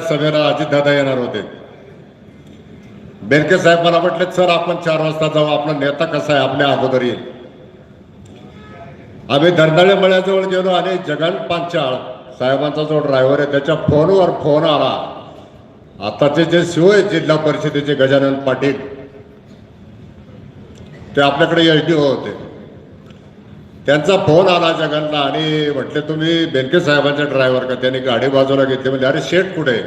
सभेला अजितदादा येणार होते. बेरके साहेब मला म्हटले सर आपण चार वाजता जाऊ. आपला नेता कसा आहे? आपल्या अगोदर येईल. आम्ही धरणाळे मळ्याजवळ गेलो आणि जगन पांचाळ साहेबांचा जो ड्रायव्हर आहे त्याच्या फोनवर फोन आला. आताचे जे शिव आहेत जिल्हा परिषदेचे गजानन पाटील ते आपल्याकडे एच डी होते. त्यांचा फोन आला जगनला आणि म्हटले तुम्ही बेनके साहेबांचा ड्रायव्हर का? त्यांनी गाडी बाजूला घेतली. म्हणजे अरे शेठ कुठे? आहे?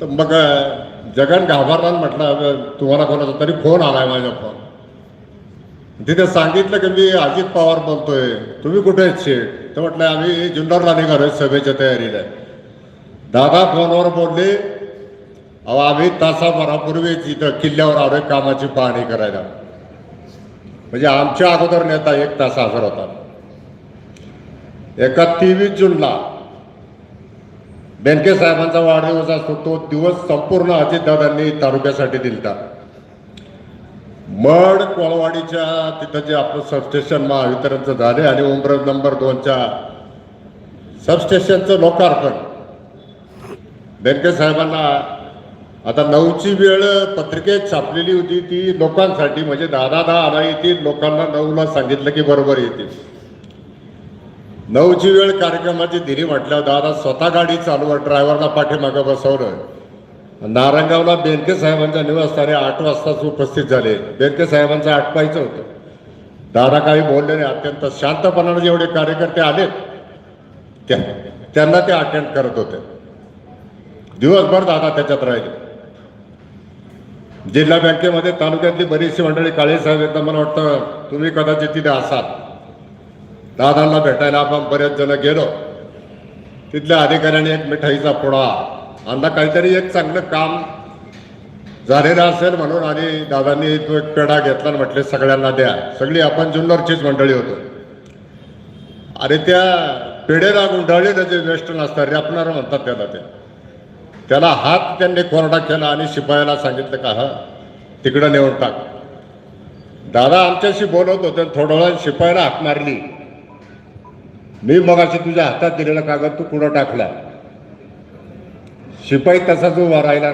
तर मग जगन घाबरला म्हटलं तुम्हाला कोणाचा तरी फोन आलाय माझ्या फोन. तिथे सांगितलं की मी अजित पवार बोलतोय. तुम्ही कुठे आहेत शेठ? तर म्हटलं आम्ही जुन्नरला निघालो सभेच्या तयारीला. दादा फोनवर बोलले अहो आम्ही तासाभरापूर्वीच इथं किल्ल्यावर आलोय कामाची पाहणी करायला. म्हणजे आमच्या अगोदर नेता एक तास हजर होता. एका तेवीस जूनला बेनके साहेबांचा वाढदिवस असतो तो दिवस संपूर्ण अजितदादांनी तालुक्यासाठी दिलता. मड कोळवाडीच्या तिथं जे आपलं सबस्टेशन महावितरणचं झाले आणि उमरज नंबर दोनच्या सबस्टेशनचं लोकार्पण बेनके साहेबांना आता नऊची वेळ पत्रिकेत छापलेली होती ती लोकांसाठी म्हणजे दहा दहा आला येतील लोकांना नऊला सांगितलं की बरोबर येतील. नऊची वेळ कार्यक्रमाची दिली म्हटल्यावर दादा स्वतः गाडी चालवत ड्रायव्हरला पाठीमागं बसवलं. नारंगावला बेनके साहेबांच्या निवासस्थानी आठ वाजताच उपस्थित झाले. बेनके साहेबांचं आटपायचं होतं. दादा काही बोलले नाही अत्यंत शांतपणाने जेवढे कार्यकर्ते आलेत त्या त्यांना ते अटेंड करत होते. दिवसभर दादा त्याच्यात राहिले. जिल्हा बँकेमध्ये तालुक्यातली बरीचशी मंडळी काळे साहेब मला वाटतं तुम्ही कदाचित तिथे असाल. दादांना भेटायला आपण बरेच जण गेलो. तिथल्या अधिकाऱ्यांनी एक मिठाईचा पुडा आणला. काहीतरी एक चांगलं काम झालेलं असेल म्हणून आणि दादांनी तो एक पेढा घेतला आणि म्हटले सगळ्यांना द्या. सगळी आपण जुन्नरचीच मंडळी होतो. अरे त्या पेढेला गुंडाळलेलं जे वेस्टर्न असतं रॅपणार म्हणतात त्याला ते. त्याला हात त्यांनी कोरडा केला आणि शिपायाला सांगितलं का हा तिकडं नेऊन टाक. दादा आमच्याशी बोलत होते थोडं वेळ शिपायाला हात मारली. मी मगाशी तुझ्या हातात दिलेला कागद तू कुठं टाकला? शिपाई तसाच उभा राहिला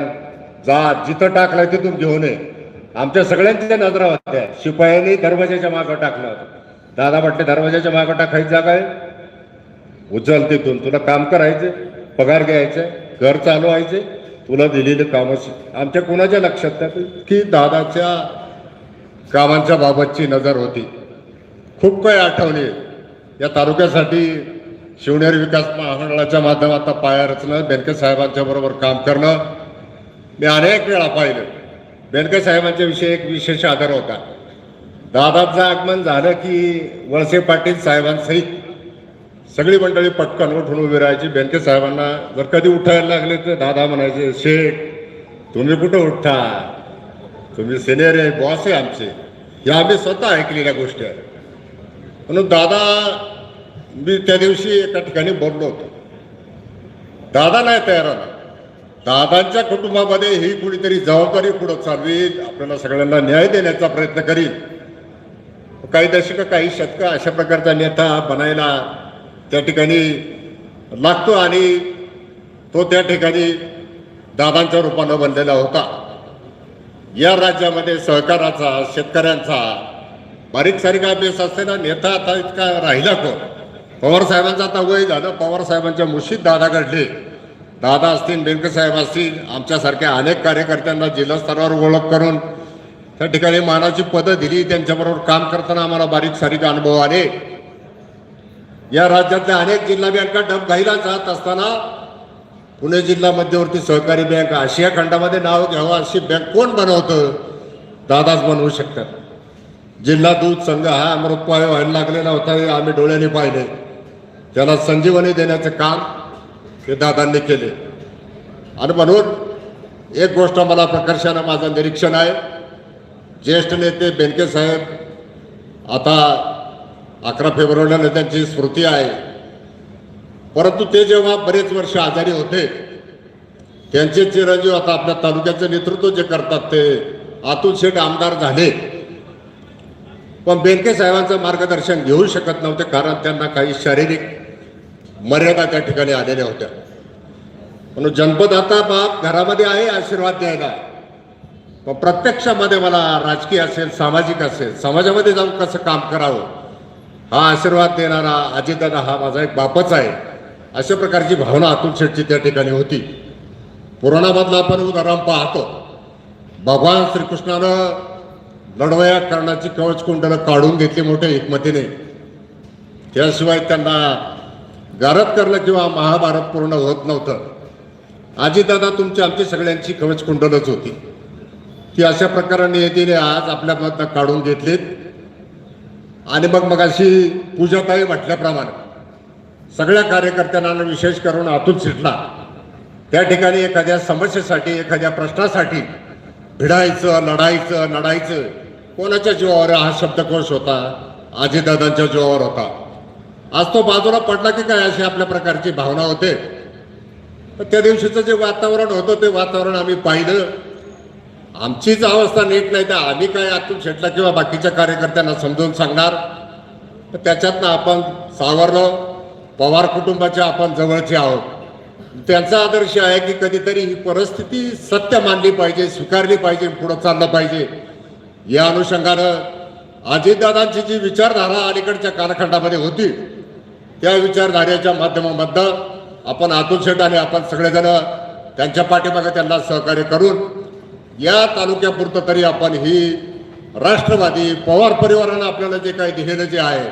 जा जिथं टाकलाय तिथून घेऊन ये. आमच्या सगळ्यांच्या नजरा होत्या. शिपायांनी दरवाजाच्या मागं टाकलं होतं. दादा म्हटले दरवाजाच्या मागं टाकायची जागा आहे? उचल तिथून. तुला काम करायचे पगार घ्यायचे घर चालवायचे तुला दिलेले कामाची आमच्या कोणाच्या लक्षात नाही? की दादाच्या कामांच्या बाबतची नजर होती. खूप काही आठवणी या तालुक्यासाठी शिवनेरी विकास महामंडळाच्या माध्यमातून पाया रचणं बेनके साहेबांच्या बरोबर काम करणं मी अनेक वेळा पाहिलं. बेनके साहेबांच्या विषयी एक विशेष आदर होता. दादाचं आगमन झालं की वळसे पाटील साहेबांसहित सगळी मंडळी पटकन उठून उभी राहायची. बँके साहेबांना जर कधी उठायला लागले तर दादा म्हणायचे शेख तुम्ही कुठं उठता? तुम्ही सिनियर आहे बॉस आहे आमचे. या आम्ही स्वतः ऐकलेल्या गोष्टी आहेत. म्हणून दादा मी त्या दिवशी एका ठिकाणी बोललो होतो. दादा नाही तयार आला दादांच्या कुटुंबामध्ये ही कुणीतरी जबाबदारी पुढं चालवी आपल्याला सगळ्यांना न्याय देण्याचा प्रयत्न करील. काही दशकं काही शतकं अशा प्रकारचा नेता बनायला त्या ठिकाणी लागतो आणि तो त्या ठिकाणी दादांच्या रूपानं बनलेला होता. या राज्यामध्ये सहकाराचा शेतकऱ्यांचा बारीक सारीक अभ्यास असलेला नेता आता इतका राहिला कोण? पवारसाहेबांचं आता वय झालं. पवार साहेबांच्या मुशीत दादा घडले. दादा असतील बेंकसाहेब असतील आमच्यासारख्या अनेक कार्यकर्त्यांना जिल्हास्तरावर ओळख करून त्या ठिकाणी मानाची पदं दिली. त्यांच्याबरोबर काम करताना आम्हाला बारीक सारीक अनुभव आले. या राज्यातल्या अनेक जिल्हा बँका डबघाईला जात असताना पुणे जिल्हा मध्यवर्ती सहकारी बँक आशिया खंडामध्ये नाव घ्यावं अशी बँक कोण बनवतं? दादाच बनवू शकतात. जिल्हा दूध संघ हा अमृतपाय व्हायला लागलेला होता हे आम्ही डोळ्याने पाहिले. त्याला संजीवनी देण्याचं काम हे दादांनी केले. आणि म्हणून एक गोष्ट मला प्रकर्षानं माझं निरीक्षण आहे. ज्येष्ठ नेते बेनके साहेब आता अकरा फेब्रुवारीला त्यांची स्मृती आहे. परंतु ते जेव्हा बरेच वर्ष आजारी होते त्यांचे चिरंजीव आता आपल्या तालुक्याचं नेतृत्व जे करतात ते आतून शेठ आमदार झाले. पण बेनके साहेबांचं मार्गदर्शन घेऊ शकत नव्हते कारण त्यांना काही शारीरिक मर्यादा त्या ठिकाणी आलेल्या होत्या. म्हणून जनपदाता बाप घरामध्ये आहे आशीर्वाद द्यायला. पण प्रत्यक्षामध्ये मला राजकीय असेल सामाजिक असेल समाजामध्ये जाऊन कसं काम करावं हा आशीर्वाद देणारा अजितदादा हा माझा एक बापच आहे. अशा प्रकारची भावना अतुल शेठची त्या ठिकाणी होती. पुराणामधलं आपण उदाहरण पाहतो. भगवान श्रीकृष्णानं लढवया करण्याची कवच कुंडलं काढून घेतली मोठ्या हिकमतीने त्याशिवाय त्यांना गारद करणं किंवा महाभारत पूर्ण होत नव्हतं. आजीदादा तुमची आमची सगळ्यांची कवच कुंडलच होती. ती अशा प्रकाराने येतीने आज आपल्यामधनं काढून घेतलीत. आणि मग मग अशी पूजाताई म्हटल्याप्रमाणे सगळ्या कार्यकर्त्यांना विशेष करून आतून सिटला त्या ठिकाणी एखाद्या समस्येसाठी एखाद्या प्रश्नासाठी भिडायचं लढायचं लढायचं कोणाच्या जीवावर हा शब्दकोश होता? आजीदादांच्या जीवावर होता. आज तो बाजूला पडला की काय अशी आपल्या प्रकारची भावना होते. त्या दिवशीचं जे वातावरण होतं ते वातावरण आम्ही पाहिलं. आमचीच अवस्था नीट नाही तर आम्ही काय अतुल शेटला किंवा बाकीच्या कार्यकर्त्यांना समजून सांगणार? तर त्याच्यातनं आपण सावरलो. पवार कुटुंबाचे आपण जवळचे आहोत. त्यांचा आदर्श आहे की कधीतरी ही परिस्थिती सत्य मानली पाहिजे स्वीकारली पाहिजे पुढं चाललं पाहिजे. या अनुषंगानं अजितदादांची जी विचारधारा अलीकडच्या कालखंडामध्ये होती त्या विचारधारेच्या माध्यमामधनं आपण अतुल शेठ आणि आपण सगळेजण त्यांच्या पाठीमागे त्यांना सहकार्य करून या तालुक्यापुरतं तरी आपण ही राष्ट्रवादी पवार परिवारानं आपल्याला जे काही दिलेलं जे आहे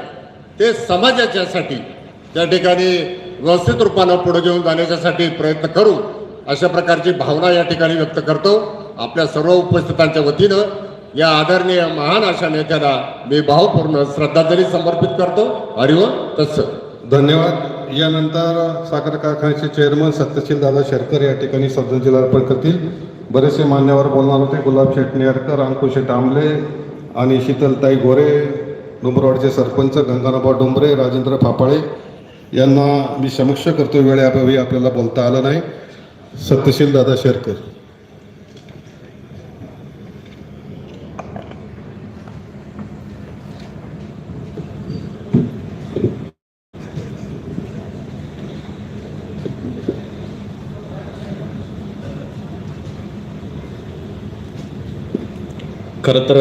ते समाजाच्यासाठी त्या ठिकाणी व्यवस्थित रूपानं पुढे घेऊन जाण्याच्यासाठी प्रयत्न करू अशा प्रकारची भावना या ठिकाणी व्यक्त करतो. आपल्या सर्व उपस्थितांच्या वतीनं या आदरणीय महान अशा नेत्याला मी भावपूर्ण श्रद्धांजली समर्पित करतो. हरिओम तत्सत. धन्यवाद. यानंतर साखर कारखान्याचे चेअरमन सत्यशील दादा शेरकर या ठिकाणी श्रद्धांजली अर्पण करतील. बरेचसे मान्यवर बोलणार होते गुलाब शेठ अंकुश शेठ आंबले आणि शीतलताई गोरे डोंबरवाडचे सरपंच गंगाराबा डोंबरे राजेंद्र फापाळे यांना मी समक्ष करतो वेळेअभावी आपल्याला बोलता आलं नाही. सत्यशील दादा शेरकर. खरं तर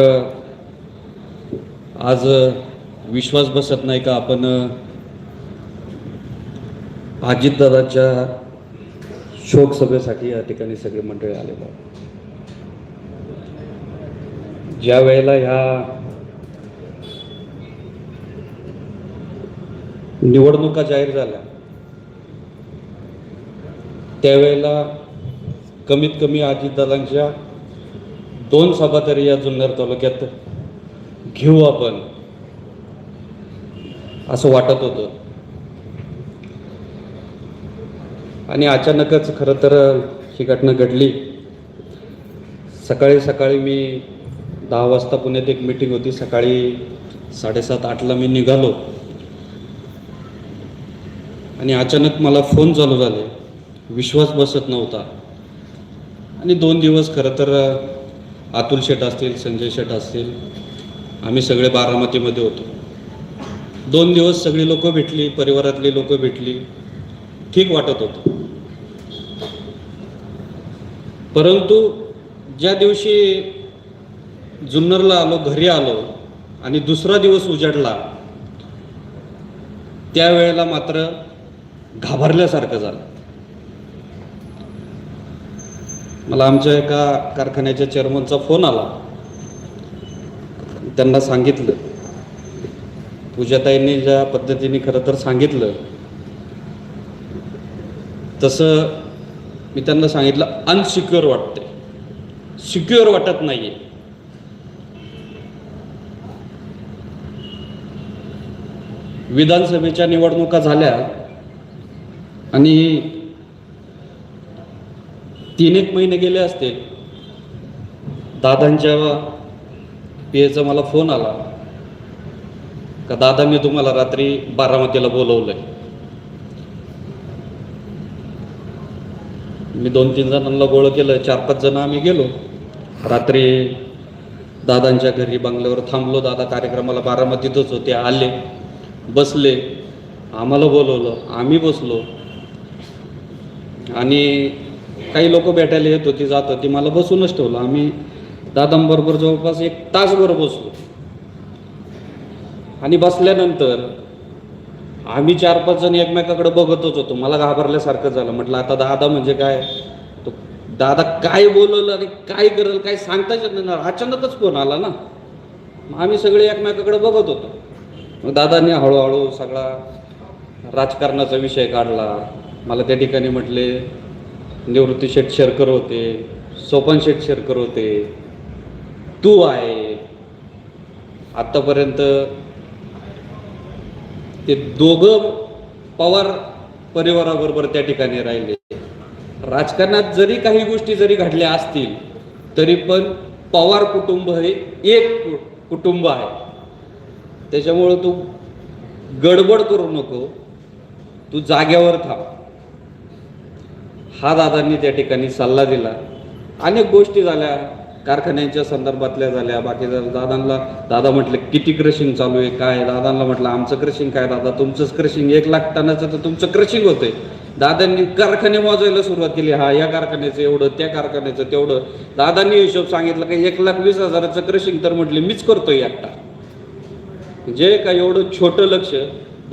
आज विश्वास बसत नाही का आपण अजितदादाच्या शोक सभेसाठी या ठिकाणी सगळे मंडळी आलेलो ज्या वेळेला ह्या निवडणुका जाहीर झाल्या त्यावेळेला कमीत कमी अजितदादांच्या दोन सभा तरी या जुन्नर तालुक्यात घेऊ आपण असं वाटत होतं. आणि अचानकच खरं तर ही घटना घडली. सकाळी सकाळी मी दहा वाजता पुण्यात एक मीटिंग होती. सकाळी साडेसात आठला मी निघालो. आणि अचानक मला फोन चालू झाले. विश्वास बसत नव्हता. आणि दोन दिवस खरं तर अतुल शेठ असतील संजय शेठ असतील आम्ही सगळे बारामतीमध्ये होतो. दोन दिवस सगळी लोक भेटली परिवारातली लोक भेटली ठीक वाटत होतं. परंतु ज्या दिवशी जुन्नरला आलो घरी आलो आणि दुसरा दिवस उजाडला त्यावेळेला मात्र घाबरल्यासारखं झालं. मला आमच्या एका कारखान्याच्या चेअरमनचा फोन आला. त्यांना सांगितलं. पूजाताईंनी ज्या पद्धतीने खरं तर सांगितलं तसं मी त्यांना सांगितलं अनसिक्युअर वाटते सिक्युअर वाटत नाहीये. विधानसभेच्या निवडणुका झाल्या आणि तीन एक महिने गेले असतील दादांच्या पियेचा मला फोन आला. का दादा मी तुम्हाला रात्री बारामतीला बोलवलंय. मी दोन तीन जणांना गोळ केलं. चार पाच जण आम्ही गेलो. रात्री दादांच्या घरी बंगल्यावर थांबलो. दादा कार्यक्रमाला बारामतीतच होते. आले बसले. आम्हाला बोलवलं. आम्ही बसलो. आणि काही लोक भेटायला येत होती जात होती. मला बसूनच ठेवलं. आम्ही दादांबरोबर जवळपास एक तासभर बसलो. आणि बसल्यानंतर आम्ही चार पाच जण एकमेकाकडे बघतच होतो. मला घाबरल्यासारखं झालं. म्हटलं आता दादा म्हणजे काय? तो दादा काय बोलवलं आणि काय करेल काय सांगताच येत नाही. ना अचानकच फोन आला ना. मग आम्ही सगळे एकमेकाकडे बघत होतो. मग दादांनी हळूहळू सगळा राजकारणाचा विषय काढला. मला त्या ठिकाणी म्हटले निवृत्ती शेठ शेरकर होते सोपन शेठ शेरकर होते तू आहे. आत्तापर्यंत ते दोघं पवार परिवाराबरोबर त्या ठिकाणी राहिले. राजकारणात जरी काही गोष्टी जरी घडल्या असतील तरी पण पवार कुटुंब हे एक कुटुंब आहे. त्याच्यामुळं तू गडबड करू नको. तू जाग्यावर थांब. हा दादांनी त्या ठिकाणी सल्ला दिला. अनेक गोष्टी झाल्या. कारखान्यांच्या संदर्भातल्या झाल्या. बाकी जर दादांना दादा म्हटलं किती क्रशिंग चालू आहे? काय दादांना म्हटलं आमचं क्रशिंग काय दादा? तुमचंच क्रशिंग एक लाख टनाचं तर तुमचं क्रशिंग होतंय. दादांनी कारखाने मोजायला सुरुवात केली. हा या कारखान्याचं एवढं त्या कारखान्याचं तेवढं. दादांनी हिशोब सांगितलं की एक लाख वीस हजाराचं क्रशिंग तर म्हटले मीच करतोय एकटा. म्हणजे जे काय एवढं छोटं लक्ष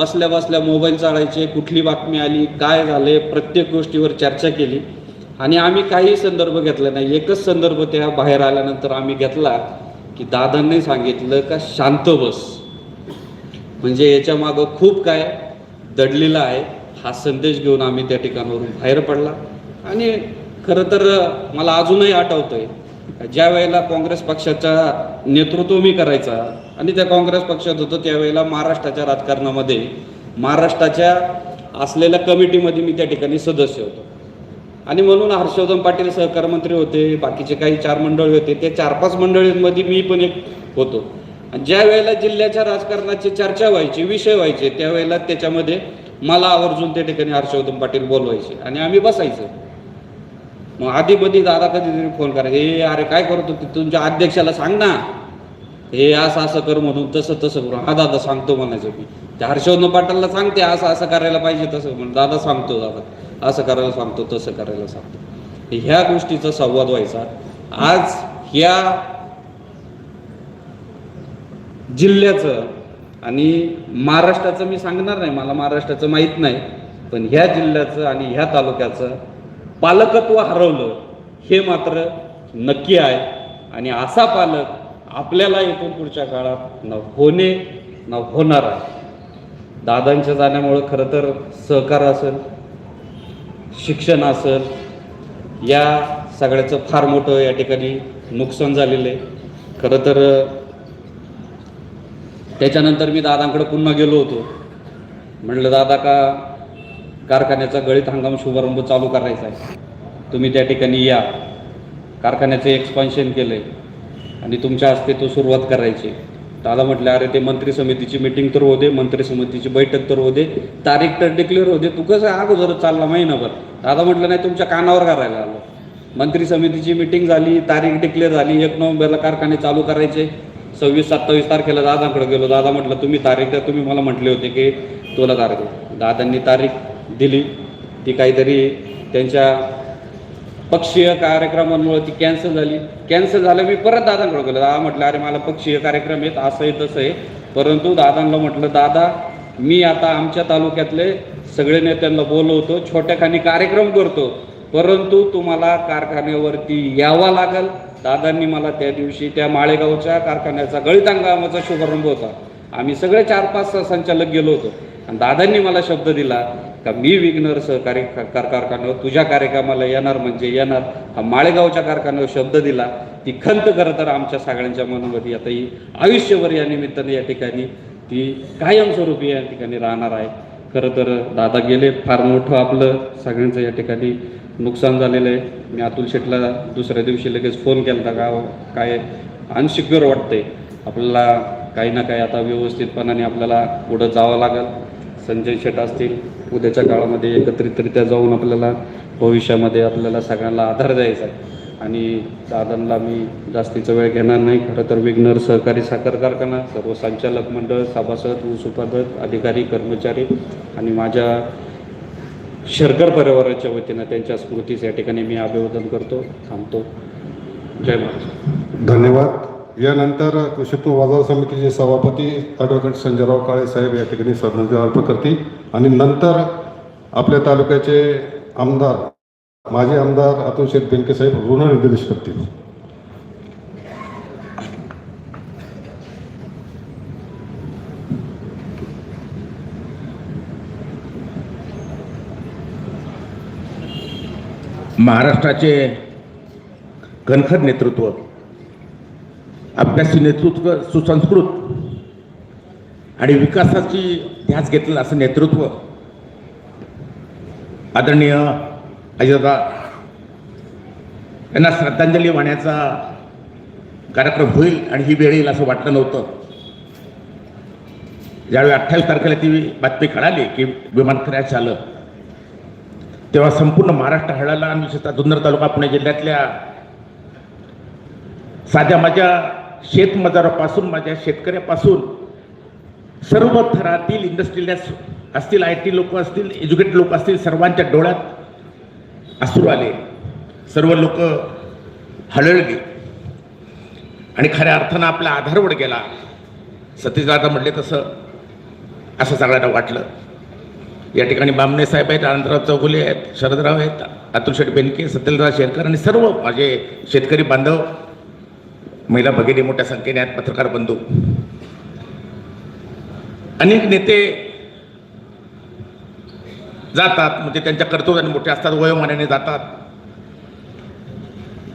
बसल्या बसल्या मोबाईल चालायचे कुठली बातमी आली काय झाले प्रत्येक गोष्टीवर चर्चा केली. आणि आम्ही काही संदर्भ घेतला नाही. एकच संदर्भ त्या बाहेर आल्यानंतर आम्ही घेतला की दादांनी सांगितलं का शांत बस. म्हणजे याच्या मागं खूप काय दडलेलं आहे हा संदेश घेऊन आम्ही त्या ठिकाणावरून बाहेर पडला. आणि खरं तर मला अजूनही आठवतंय ज्या वेळेला काँग्रेस पक्षाचा नेतृत्व मी करायचा आणि त्या काँग्रेस पक्षात होतो त्यावेळेला महाराष्ट्राच्या राजकारणामध्ये महाराष्ट्राच्या असलेल्या कमिटीमध्ये मी त्या ठिकाणी सदस्य होतो. आणि म्हणून हर्षवर्धन पाटील सहकार मंत्री होते बाकीचे काही चार मंडळी होते ते चार पाच मंडळींमध्ये मी पण एक होतो. आणि ज्या वेळेला जिल्ह्याच्या राजकारणाची चर्चा व्हायची विषय व्हायचे त्यावेळेला त्याच्यामध्ये मला आवर्जून त्या ठिकाणी हर्षवर्धन पाटील बोलवायचे आणि आम्ही बसायचो. मग आधीमध्ये दादा कधीतरी फोन करायचे हे अरे काय करतो तुमच्या अध्यक्षाला सांग ना. हे असं असं कर म्हणून तसं तसं करू हा दादा सांगतो म्हणायचं मी. त्या हर्षवर्धन पाटलाला सांगते असं असं करायला पाहिजे तसं म्हणून. दादा सांगतो दादा. असं करायला सांगतो तसं करायला सांगतो. ह्या गोष्टीचा संवाद व्हायचा. आज ह्या जिल्ह्याचं आणि महाराष्ट्राचं मी सांगणार नाही मला महाराष्ट्राचं माहीत नाही पण ह्या जिल्ह्याचं आणि ह्या तालुक्याचं पालकत्व हरवलं हे मात्र नक्की आहे. आणि असा पालक आपल्याला इथून पुढच्या काळात न होणे न होणार आहे. दादांच्या जाण्यामुळं खरं तर सहकार असेल शिक्षण असेल या सगळ्याचं फार मोठं या ठिकाणी नुकसान झालेलं आहे. खरं तर त्याच्यानंतर मी दादांकडे पुन्हा गेलो होतो. म्हटलं दादा का कारखान्याचा गळीत हंगाम शुभारंभ चालू करायचा आहे? तुम्ही त्या ठिकाणी या. कारखान्याचं एक्सपान्शन केलं आहे आणि तुमच्या हस्ते तो सुरुवात करायची. दादा म्हटलं अरे ते मंत्री समितीची मिटिंग तर होते मंत्री समितीची बैठक तर होते तारीख तर डिक्लेअर होते तू कसं अगोदर चालला महिनाभर. दादा म्हटलं नाही तुमच्या कानावर करायला आलो. मंत्री समितीची मिटिंग झाली तारीख डिक्लेअर झाली एक नोव्हेंबरला कारखाने चालू करायचे. सव्वीस सत्तावीस तारखेला दादांकडे गेलो. दादा म्हटलं तुम्ही तारीख द्या. तुम्ही मला म्हटले होते की तुला तारीख दादांनी तारीख दिली. ती काहीतरी त्यांच्या पक्षीय कार्यक्रमांमुळे ती कॅन्सल झाली. कॅन्सल झालं मी परत दादांकडे गेलो. दादा म्हटलं अरे मला पक्षीय कार्यक्रम आहेत असं आहे तसं आहे. परंतु दादांना म्हटलं दादा मी आता आमच्या तालुक्यातले सगळे नेत्यांना बोलवतो छोट्याखानी कार्यक्रम करतो. परंतु तुम्हाला कारखान्यावरती यावा लागल. दादांनी मला त्या दिवशी त्या माळेगावच्या कारखान्याचा गळीत हंगामाचा शुभारंभ होता. आम्ही सगळे चार पाच संचालक गेलो होतो. आणि दादांनी मला शब्द दिला का मी विघ्नर सहकारी कार कारखान्यावर तुझ्या कार्यक्रमाला येणार म्हणजे येणार. हा माळेगावच्या कारखान्यावर शब्द दिला. ती खंत खरं तर आमच्या सगळ्यांच्या मनामध्ये आता ही आयुष्यभर या निमित्ताने या ठिकाणी ती कायमस्वरूपी या ठिकाणी राहणार आहे. खरं तर दादा गेले फार मोठं आपलं सगळ्यांचं या ठिकाणी नुकसान झालेलं आहे. मी अतुल शेटला दुसऱ्या दिवशी लगेच फोन केला होता का काय अनसिक्युअर वाटतंय. आपल्याला काही ना काही आता व्यवस्थितपणाने आपल्याला पुढं जावं लागेल. संजय शेट असतील उद्याच्या काळामध्ये एकत्रितरित्या जाऊन आपल्याला भविष्यामध्ये आपल्याला सगळ्यांना आधार द्यायचा आणि दादांना मी जास्तीचा वेळ घेणार नाही खरं तर विघ्नर सहकारी साखर कारखाना सर्व संचालक मंडळ सभासद ऊस उत्पादक अधिकारी कर्मचारी आणि माझ्या शरकर परिवाराच्या वतीनं त्यांच्या स्मृतीस या ठिकाणी मी अभिवादन करतो थांबतो. जय महाराज. धन्यवाद. यानंतर कृषी बाजार समितीचे सभापती ॲडव्होकेट संजयराव काळे साहेब या ठिकाणी श्रद्धांजली अर्पण करतील. आणि नंतर आपल्या तालुक्याचे आमदार माजी आमदार अतुल शेठ बेंके साहेब ऋणनिर्देश करतील. महाराष्ट्राचे घनखर नेतृत्व अभ्यासी नेतृत्व सुसंस्कृत आणि विकासाची ध्यास घेतलेलं असं नेतृत्व आदरणीय अजितदा यांना श्रद्धांजली वाहण्याचा कार्यक्रम होईल आणि ही वेळ येईल असं वाटलं नव्हतं. ज्यावेळी अठ्ठावीस तारखेला ती बातमी कळाली की विमान क्रॅश झालं तेव्हा संपूर्ण महाराष्ट्र हळाला आणि विशेषतः जुन्नर तालुका पुणे जिल्ह्यातल्या साध्या माझ्या शेतमजुरापासून माझ्या शेतकऱ्यापासून सर्व थरातील इंडस्ट्रीला असतील आय टी लोक असतील एज्युकेटेड लोक असतील सर्वांच्या डोळ्यात असू आले. सर्व लोक हळळली आणि खऱ्या अर्थानं आपला आधारवड गेला. सतीशदादा म्हटले तसं असं सगळ्यांना वाटलं. या ठिकाणी बामणे साहेब आहेत आनंदराव चौगुले आहेत शरदराव आहेत अतुल शेठ बेनके सत्यलराव शेरकर आणि सर्व माझे शेतकरी बांधव महिला भगिनी मोठ्या संख्येने आहेत पत्रकार बंधू. अनेक नेते जातात म्हणजे त्यांच्या कर्तव्याने मोठे असतात वयोमानाने जातात.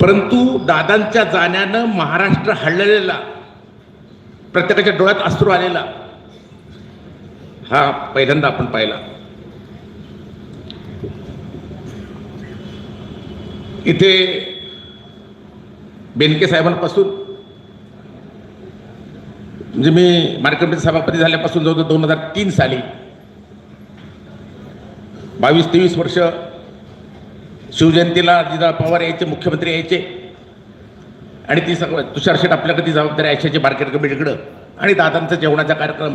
परंतु दादांच्या जाण्यानं महाराष्ट्र हळलेला प्रत्येकाच्या डोळ्यात अश्रू आलेला हा पहिल्यांदा आपण पाहिला. इथे बेनके साहेबांपासून. म्हणजे मी मार्केटमध्ये सभापती झाल्यापासून जवळजवळ दोन हजार तीन साली बावीस तेवीस वर्ष शिवजयंतीला जिजा पवार यायचे मुख्यमंत्री यायचे. आणि ती सगळं तुषार शेठ आपल्याकडे ती जबाबदारी आयशाची मार्केट कमिटीकडं आणि दादांचा जेवणाचा कार्यक्रम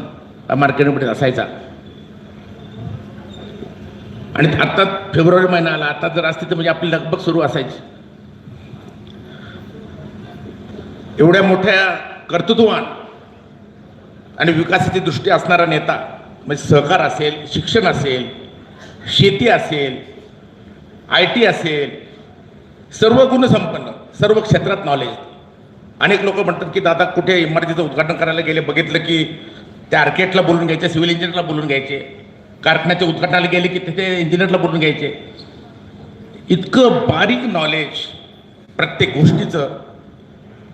मार्केट कमिटीत असायचा. आणि आता फेब्रुवारी महिना आला आता जर असते तर म्हणजे आपली लगबग सुरू असायची. एवढ्या मोठ्या कर्तृत्वान आणि विकासाची दृष्टी असणारा नेता म्हणजे सहकार असेल शिक्षण असेल शेती असेल आय टी असेल सर्व गुणसंपन्न सर्व क्षेत्रात नॉलेज अनेक लोक म्हणतात की दादा कुठे इमारतीचं उद्घाटन करायला गेले बघितलं की त्या आर्किटेक्टला बोलून घ्यायचे सिव्हिल इंजिनियरला बोलून घ्यायचे. कारखान्याच्या उद्घाटनाला गेले की तिथे इंजिनियरला बोलून घ्यायचे. इतकं बारीक नॉलेज प्रत्येक गोष्टीचं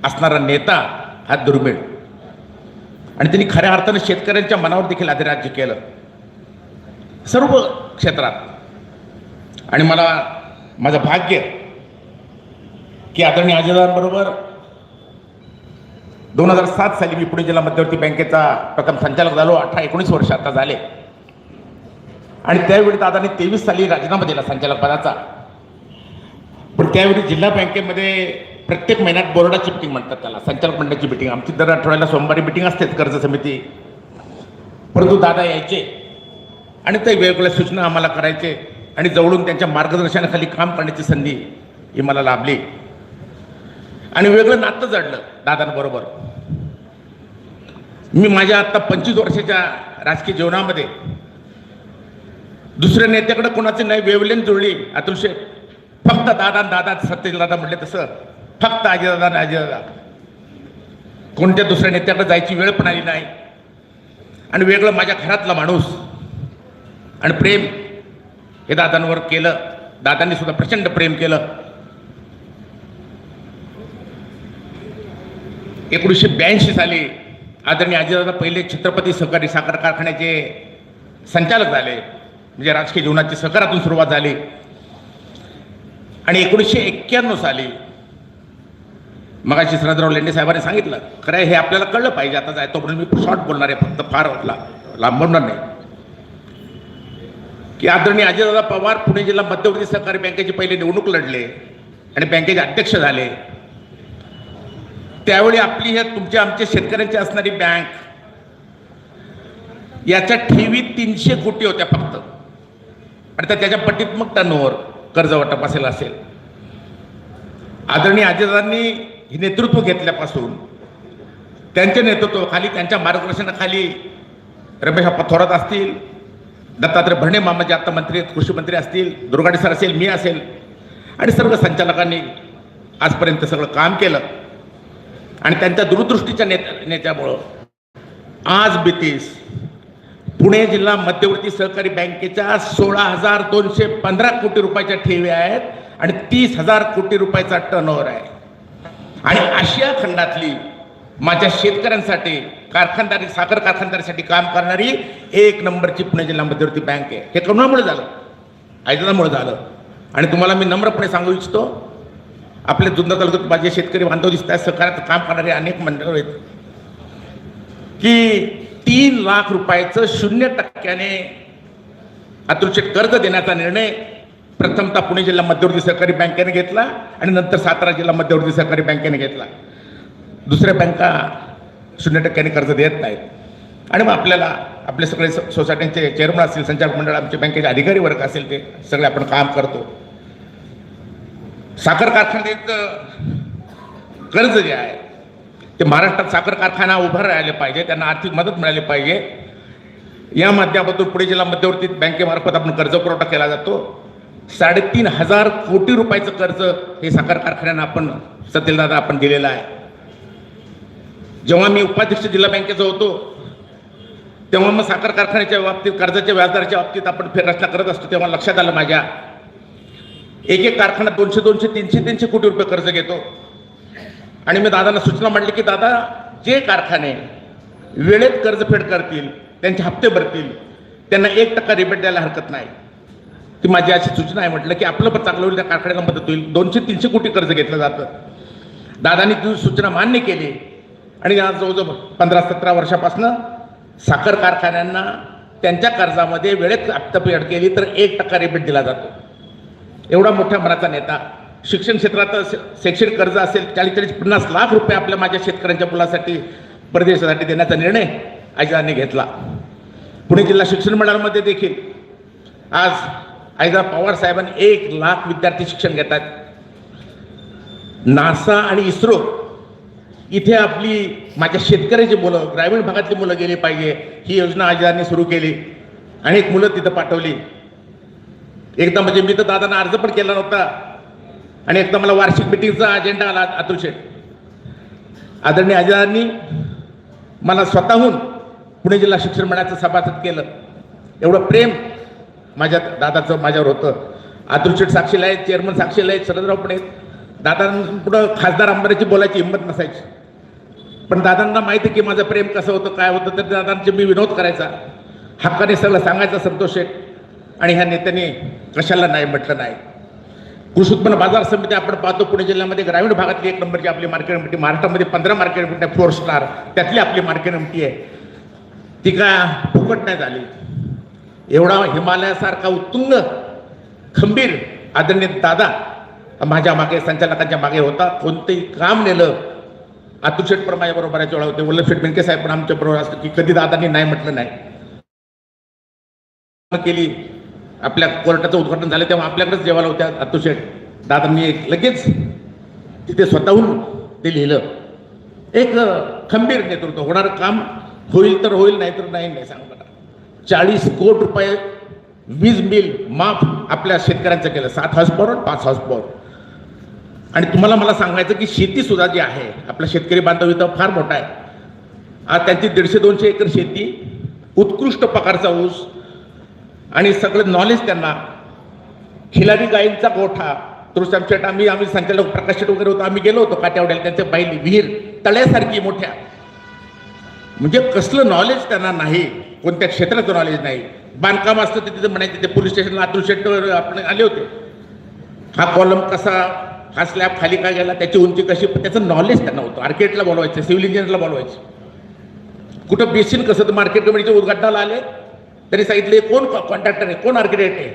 असणारा नेता हा दुर्मिळ. आणि त्यांनी खऱ्या अर्थानं शेतकऱ्यांच्या मनावर देखील अधिराज्य केलं. सर्व क्षेत्रात. आणि मला माझं भाग्य की आदरणीय आजदारांबरोबर दोन हजार सात साली मी पुणे जिल्हा मध्यवर्ती बँकेचा प्रथम संचालक झालो. अठरा एकोणीस वर्ष आता झाले. आणि त्यावेळी दादाने तेवीस साली राजीनामा दिला संचालक पदाचा. पण त्यावेळी जिल्हा बँकेमध्ये प्रत्येक महिन्यात बोर्डाची मिटिंग म्हणतात त्याला. संचालक मंडळाची मिटिंग आमची दर आठवड्याला सोमवारी मिटिंग असतेच कर्ज समिती. परंतु दादा यायचे. आणि ते वेगवेगळ्या सूचना आम्हाला करायचे आणि जवळून त्यांच्या मार्गदर्शनाखाली काम करण्याची संधी ही मला लाभली. आणि वेगळं नातं जडलं दादांबरोबर मी माझ्या आत्ता पंचवीस वर्षाच्या राजकीय जीवनामध्ये दुसऱ्या नेत्याकडे कोणाची नाही वेवलेन जुळली. अतुलशे फक्त दादा दादा सत्यजित दादा म्हटले तसं. फक्त अजयदादा आणि अजयदादा कोणत्या दुसऱ्या नेत्याकडे जायची वेळ पण आली नाही. आणि वेगळं माझ्या घरातला माणूस आणि प्रेम हे दादांवर केलं. दादांनी सुद्धा प्रचंड प्रेम केलं. एकोणीसशे ब्याऐंशी साली आदरणीय आजीदादा पहिले छत्रपती सहकारी साखर कारखान्याचे संचालक झाले. म्हणजे राजकीय जीवनाची सहकारातून सुरुवात झाली. आणि एकोणीसशे एक्क्याण्णव साली मगाशी श्रद्धराव लेंडे साहेबांनी सांगितलं खरं हे आपल्याला कळलं पाहिजे आता जाय तोपर्यंत मी शॉर्ट बोलणार आहे फक्त फार ला लांबवणार नाही. की आदरणीय अजयदादा पवार पुणे जिल्हा मध्यवर्ती सहकारी बँकेचे पहिले निवडणूक लढले आणि बँकेचे अध्यक्ष झाले. त्यावेळी आपली ह्या तुमच्या आमच्या शेतकऱ्यांची असणारी बँक याच्या ठेवी तीनशे कोटी होत्या फक्त. आणि त्या त्याच्या पटीत मग टर्नओव्हर कर्ज वाटप असेल असेल. आदरणीय आजीदांनी हे नेतृत्व घेतल्यापासून त्यांच्या नेतृत्वाखाली त्यांच्या मार्गदर्शनाखाली रमेश अप्पा थोरात असतील दत्तात्रय भरणे मामा जे आता मंत्री आहेत कृषी मंत्री असतील दुर्गाडे सर असेल मी असेल आणि सर्व संचालकांनी आजपर्यंत सगळं काम केलं. आणि त्यांच्या दूरदृष्टीच्या नेत्या नेत्यामुळं आज बेतीस पुणे जिल्हा मध्यवर्ती सहकारी बँकेच्या सोळा हजार दोनशे पंधरा कोटी रुपयाच्या ठेवी आहेत आणि तीस हजार कोटी रुपयाचा टर्नओव्हर आहे. आणि आशिया खंडातली माझ्या शेतकऱ्यांसाठी कारखानदारी साखर कारखानदारीसाठी काम करणारी एक नंबरची पुणे जिल्हा मध्यवर्ती बँक आहे. हे करोनामुळे झालं? आयदानामुळे झालं. आणि तुम्हाला मी नम्रपणे सांगू इच्छितो आपल्या जुन्नर तालुक्यात माझे शेतकरी बांधव दिसत आहेत सहकार्यात काम करणारे अनेक मंडळ आहेत की तीन लाख रुपयाचं शून्य टक्क्याने अतुलशेट कर्ज देण्याचा निर्णय प्रथमतः पुणे जिल्हा मध्यवर्ती सहकारी बँकेने घेतला आणि नंतर सातारा जिल्हा मध्यवर्ती सहकारी बँकेने घेतला. दुसऱ्या बँका शून्य टक्क्याने कर्ज देत नाहीत. आणि मग आपल्याला आपले सगळे सो- सोसायट्यांचे चेअरमन असतील संचालक मंडळ आमचे बँकेचे अधिकारी वर्ग असेल ते सगळे आपण काम करतो. साखर कारखान्यात कर्ज जे आहे ते महाराष्ट्रात साखर कारखाना उभा राहिले पाहिजे त्यांना आर्थिक मदत मिळाली पाहिजे. या माध्यमातून पुणे जिल्हा मध्यवर्ती बँकेमार्फत आपण कर्ज पुरवठा केला जातो. साडेतीन हजार कोटी रुपयाचं कर्ज हे साखर कारखान्यांना आपण सतीलदादा आपण दिलेलं आहे. जेव्हा मी उपाध्यक्ष जिल्हा बँकेचा होतो तेव्हा मग साखर कारखान्याच्या बाबतीत कर्जाच्या व्याजदराच्या बाबतीत आपण फेररचना करत असतो तेव्हा लक्षात आलं माझ्या. एक एक कारखाना दोनशे दोनशे तीनशे तीनशे कोटी रुपये कर्ज घेतो. आणि मी दादांना सूचना मांडली की दादा जे कारखाने वेळेत कर्जफेड करतील त्यांचे हप्ते भरतील त्यांना एक टक्का रिबेट द्यायला हरकत नाही. ती माझी अशी सूचना आहे म्हटलं की आपलं पण चांगलं होईल त्या कारखान्याला मदत होईल. दोनशे तीनशे कोटी कर्ज घेतलं जातं. दादांनी ती सूचना मान्य केली. आणि आज जवळजवळ पंधरा सतरा वर्षापासून साखर कारखान्यांना त्यांच्या कर्जामध्ये वेळेत हप्ता केली तर एक टक्का रिबेट दिला जातो. एवढा मोठ्या मनाचा नेता. शिक्षण क्षेत्रात शैक्षणिक कर्ज असेल चाळीस चाळीस पन्नास लाख रुपये आपल्या माझ्या शेतकऱ्यांच्या मुलासाठी परदेशासाठी देण्याचा निर्णय आजाने घेतला. पुणे जिल्हा शिक्षण मंडळामध्ये देखील आज आयदा पवार साहेबांनी एक लाख विद्यार्थी शिक्षण घेतात. नासा आणि इस्रो इथे आपली माझ्या शेतकऱ्याची मुलं ग्रामीण भागातली मुलं गेली पाहिजे ही योजना आजारांनी सुरू केली अनेक मुलं तिथं पाठवली. एकदा म्हणजे मी तर दादांना अर्ज पण केला नव्हता आणि एकदा मला वार्षिक मिटिंगचा अजेंडा आला अतुल शेठ आदरणीय आजारांनी मला स्वतःहून पुणे जिल्हा शिक्षण मंडळाचं सभासद केलं. एवढं प्रेम माझ्या दादाचं माझ्यावर होतं. अतुल साक्षीला आहेत चेअरमन साक्षीला आहेत शरदराव पण आहेत. दादांपुढं खासदार आमदाराची बोलायची हिंमत नसायची. पण दादांना माहिती की माझं प्रेम कसं होतं काय होतं तर दादांचे मी विनोद करायचा. हक्काने सगळं सांगायचा संतोष शेठ. आणि ह्या नेत्याने कशाला नाही म्हटलं नाही. कृषी उत्पन्न बाजार समिती आपण पाहतो पुणे जिल्ह्यामध्ये ग्रामीण भागातली एक नंबरची आपली मार्केट कमिटी महाराष्ट्रामध्ये पंधरा मार्केट कमिटी फोर स्टार त्यातली आपली मार्केट कमिटी आहे. ती का फुकट नाही झाली. एवढा हिमालयासारखा उत्तुंग खंबीर आदरणीय दादा माझ्या मागे संचालकांच्या मागे होता. कोणतंही काम नेलं अतुल शेठ पण माझ्याबरोबर बऱ्याच वेळा होते. वल्लभ शेठ बेनके साहेब पण आमच्या बरोबर असतो की कधी दादांनी नाही म्हटलं नाही. केली. आपल्या कोर्टाचं उद्घाटन झालं तेव्हा आपल्याकडेच जेवायला होत्या अतुल शेठ दादांनी एक लगेच तिथे स्वतःहून ते लिहिलं. एक खंबीर नेतृत्व. होणारं काम होईल तर होईल नाही तर नाही नाही सांग मला चाळीस कोट रुपये वीज बिल माफ आपल्या शेतकऱ्यांचं केलं. सात हाऊस पॉवर पाच हाऊस पॉवर आणि तुम्हाला मला सांगायचं की शेती सुद्धा जी आहे आपला शेतकरी बांधव इथं फार मोठा आहे. आज त्यांची दीडशे दोनशे एकर शेती उत्कृष्ट प्रकारचा ऊस आणि सगळं नॉलेज त्यांना. खिलाडी गायींचा गोठा तुळसाम शेट आम्ही आम्ही संचालक प्रकाश शेट वगैरे होतो आम्ही गेलो होतो काट्यावड्याला त्यांचे पाहिली विहीर तळ्यासारखी मोठ्या. म्हणजे कसलं नॉलेज त्यांना नाही. कोणत्या क्षेत्राचं नॉलेज नाही. बांधकाम असतं ते तिथं म्हणायचं ते पोलीस स्टेशनला अतुल शेट्टीवर आपण आले होते. हा कॉलम कसा हा स्लॅब खाली काय गेला त्याची उंची कशी त्याचं नॉलेज त्यांना होतं. आर्किटेक्टला बोलवायचं सिव्हिल इंजिनियरला बोलवायचं. कुठं बेसिन कसं तर मार्केट कमिटीच्या उद्घाटनाला आले तरी सांगितले कोण कॉन्ट्रॅक्टर आहे? कोण आर्किटेक्ट आहे?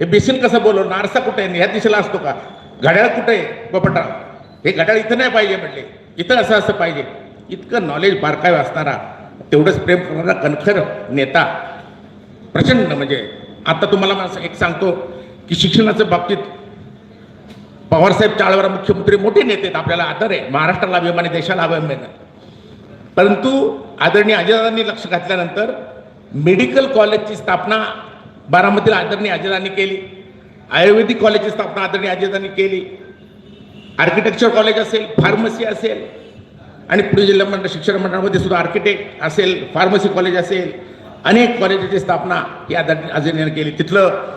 हे बेसिन कसं बोलव नारसा कुठे आहे? ह्या दिशेला असतो का? घड्याळ कुठे आहे? पोपटराव हे घड्याळ इथं नाही पाहिजे म्हटले. इथं असं असं पाहिजे. इतकं नॉलेज बारकावे असणारा तेवढंच प्रेम करणारा कणखर नेता. प्रचंड म्हणजे. आता तुम्हाला मला एक सांगतो की शिक्षणाच्या बाबतीत पवारसाहेब चाळवरा मुख्यमंत्री मोठे नेते आहेत आपल्याला आदर आहे. महाराष्ट्राला अभिमान आहे देशाला अभिमान आहे. परंतु आदरणीय अजयदांनी लक्ष घातल्यानंतर मेडिकल कॉलेजची स्थापना बारामतीला आदरणीय अजयदांनी केली. आयुर्वेदिक कॉलेजची स्थापना आदरणीय अजयदांनी केली. आर्किटेक्चर कॉलेज असेल फार्मसी असेल आणि पुणे जिल्हा मंडळ शिक्षण मंडळामध्ये सुद्धा आर्किटेक्ट असेल फार्मसी कॉलेज असेल अनेक कॉलेजाची स्थापना या आदरणीय अजयने केली. तिथलं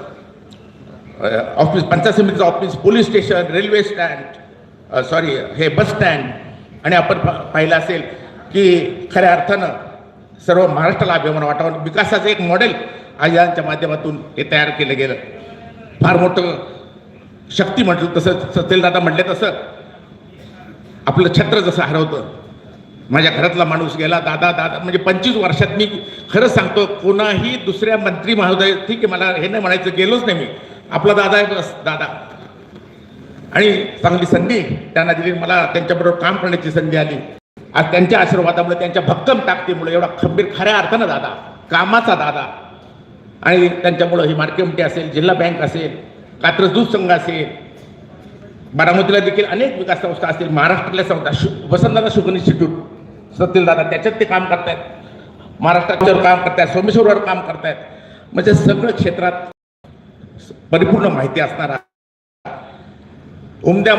ऑफिस पंचायत समितीचं office police station railway stand sorry हे बस स्टँड आणि आपण पाहिलं असेल की खऱ्या अर्थानं सर्व महाराष्ट्राला अभिमान वाटावं. विकासाचं एक मॉडेल आजांच्या माध्यमातून हे तयार केलं गेलं. फार मोठं शक्ती म्हटलं तसं सतेल दादा म्हटले तसं आपलं छत्र जसं हरवतं माझ्या घरातला माणूस गेला दादा दादा म्हणजे पंचवीस वर्षात मी खरंच सांगतो कोणाही दुसऱ्या मंत्री महोदय ठीक आहे मला हे नाही म्हणायचं गेलोच नाही मी. आपला दादा आहे बस दादा. आणि चांगली संधी त्यांना दिली मला त्यांच्याबरोबर काम करण्याची संधी आली. आज त्यांच्या आशीर्वादामुळे त्यांच्या भक्कम ताकदीमुळे एवढा खंबीर खऱ्या अर्थानं दादा कामाचा दादा. आणि त्यांच्यामुळं ही मार्केट असेल जिल्हा बँक असेल कात्रज दूध संघ असेल बारामतीला देखील अनेक विकास संस्था असतील महाराष्ट्रातल्या संस्था शु वसंतदादा शुगन इन्स्टिट्यूट सतील दादा त्याच्यात ते काम करतायत. महाराष्ट्राच्यावर काम करतायत सोमेश्वरवर काम करतायत. म्हणजे सगळं क्षेत्रात परिपूर्ण माहिती असणारा उमद्या